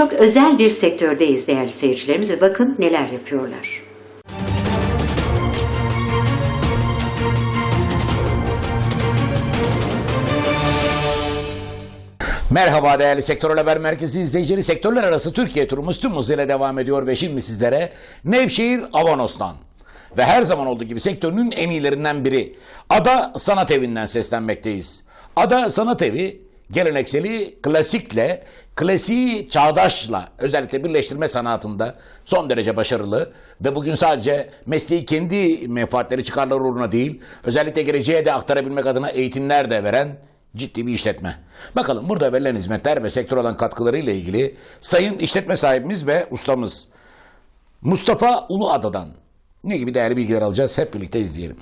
Çok özel bir sektördeyiz değerli seyircilerimiz ve bakın neler yapıyorlar. Merhaba değerli Sektör Haber Merkezi izleyicileri. Sektörler arası Türkiye turumuz tüm hızıyla devam ediyor ve şimdi sizlere Nevşehir Avanos'tan ve her zaman olduğu gibi sektörünün en iyilerinden biri Ada Sanat Evi'nden seslenmekteyiz. Ada Sanat Evi gelenekseli klasikle, klasiği çağdaşla özellikle birleştirme sanatında son derece başarılı ve bugün sadece mesleği kendi menfaatleri çıkarları uğruna değil, özellikle geleceğe de aktarabilmek adına eğitimler de veren ciddi bir işletme. Bakalım burada verilen hizmetler ve sektör olan katkılarıyla ilgili sayın işletme sahibimiz ve ustamız Mustafa Uluada'dan ne gibi değerli bilgiler alacağız hep birlikte izleyelim.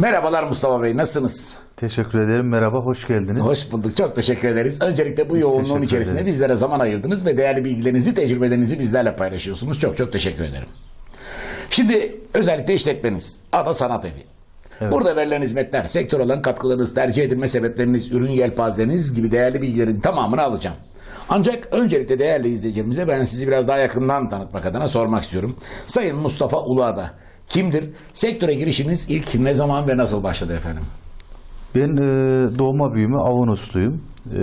Merhabalar Mustafa Bey nasılsınız? Teşekkür ederim. Merhaba, hoş geldiniz. Hoş bulduk. Çok teşekkür ederiz. Öncelikle bu yoğunluğun teşekkür içerisinde ederiz. bizlere zaman ayırdınız ve değerli bilgilerinizi, tecrübelerinizi bizlerle paylaşıyorsunuz. Çok çok teşekkür ederim. Şimdi özellikle işletmeniz Ada Sanat Evi. Burada verilen hizmetler, sektör olan katkılarınız, tercih edilme sebepleriniz, ürün yelpazeniz gibi değerli bilgilerin tamamını alacağım. Ancak öncelikle değerli izleyicilerimize ben sizi biraz daha yakından tanıtmak adına sormak istiyorum. Sayın Mustafa Uluada kimdir? Sektöre girişiniz ilk ne zaman ve nasıl başladı efendim? Ben e, doğma büyüme Avaноsluyum. E,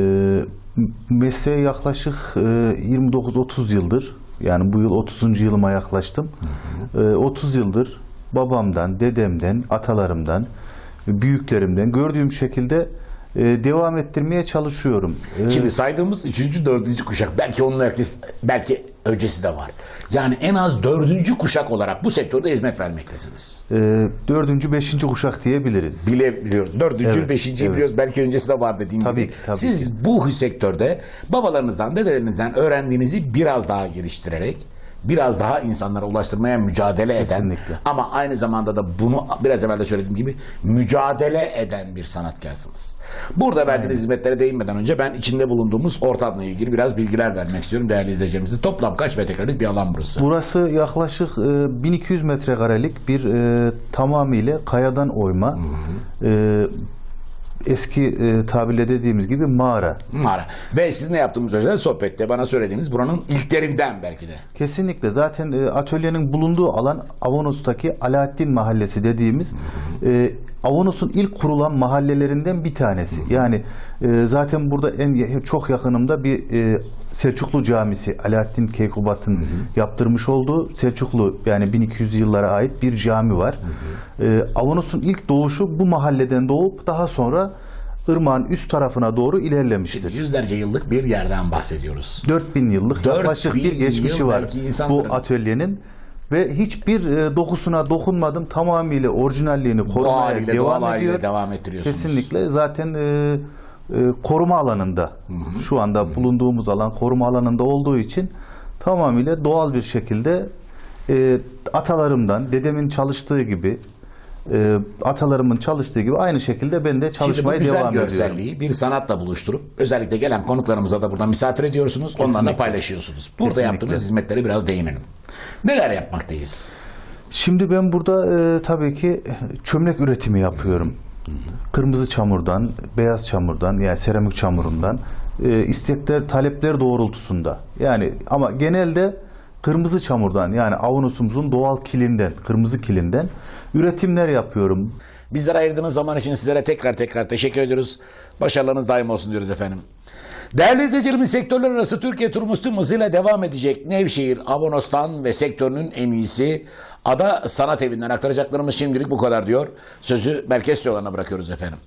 mesleğe yaklaşık e, 29-30 yıldır, yani bu yıl 30. yılıma yaklaştım. E, 30 yıldır babamdan, dedemden, atalarımdan, büyüklerimden gördüğüm şekilde devam ettirmeye çalışıyorum. E, Şimdi saydığımız üçüncü, dördüncü kuşak belki onun herkes belki öncesi de var. Yani en az dördüncü kuşak olarak bu sektörde hizmet vermektesiniz. e, dördüncü, beşinci kuşak diyebiliriz. Bile biliyoruz. Dördüncü, Evet, beşinci evet. biliyoruz. Belki öncesi de var dediğim Tabii gibi. tabii Siz bu sektörde babalarınızdan, dedelerinizden öğrendiğinizi biraz daha geliştirerek biraz daha insanlara ulaştırmaya mücadele eden Kesinlikle. ama aynı zamanda da bunu biraz evvel de söylediğim gibi mücadele eden bir sanatkarsınız. Burada verdiğiniz hizmetlere değinmeden önce ben içinde bulunduğumuz ortamla ilgili biraz bilgiler vermek istiyorum değerli izleyicilerimize. Toplam kaç metrekarelik bir alan burası? Burası yaklaşık e, 1200 metrekarelik bir e, tamamıyla kayadan oyma e, eski e, tabirle dediğimiz gibi mağara. Mağara. Ve sizinle yaptığımız özel sohbette bana söylediğiniz buranın ilklerinden belki de. Kesinlikle zaten e, atölyenin bulunduğu alan Avanos'taki Alaaddin Mahallesi dediğimiz e, Avanos'un ilk kurulan mahallelerinden bir tanesi. Yani e, zaten burada en çok yakınımda bir e, Selçuklu Camisi Alaaddin Keykubat'ın yaptırmış olduğu Selçuklu yani 1200 yıllara ait bir cami var. E, Avanos'un ilk doğuşu bu mahalleden doğup daha sonra ırmağın üst tarafına doğru ilerlemiştir. Yüzlerce yıllık bir yerden bahsediyoruz. 4000 yıllık 4000 yaklaşık bir geçmişi yıl var bu atölyenin ve hiçbir e, dokusuna dokunmadım. Tamamıyla orijinalliğini korumaya devam doğal haliyle ediyor. devam ettiriyorsunuz. Kesinlikle zaten e, e, koruma alanında şu anda bulunduğumuz alan koruma alanında olduğu için tamamıyla doğal bir şekilde e, atalarımdan, dedemin çalıştığı gibi e, atalarımın çalıştığı gibi aynı şekilde ben de Şimdi bu çalışmaya güzel devam ediyorum. görselliği bir sanatla buluşturup özellikle gelen konuklarımıza da burada misafir ediyorsunuz. Onlarla Kesinlikle. paylaşıyorsunuz. Burada Kesinlikle. yaptığınız hizmetlere biraz değinelim. Neler yapmaktayız? Şimdi ben burada e, tabii ki çömlek üretimi yapıyorum. Kırmızı çamurdan, beyaz çamurdan yani seramik çamurundan e, istekler, talepler doğrultusunda. Yani ama genelde kırmızı çamurdan yani Avanos'umuzun doğal kilinden, kırmızı kilinden üretimler yapıyorum. Bizlere ayırdığınız zaman için sizlere tekrar tekrar teşekkür ediyoruz. Başarılarınız daim olsun diyoruz efendim. Değerli izleyicilerimiz sektörler arası Türkiye turumuz tüm hızıyla devam edecek. Nevşehir, Avanos'tan ve sektörünün en iyisi Ada Sanat Evi'nden aktaracaklarımız şimdilik bu kadar diyor. Sözü merkez yollarına bırakıyoruz efendim.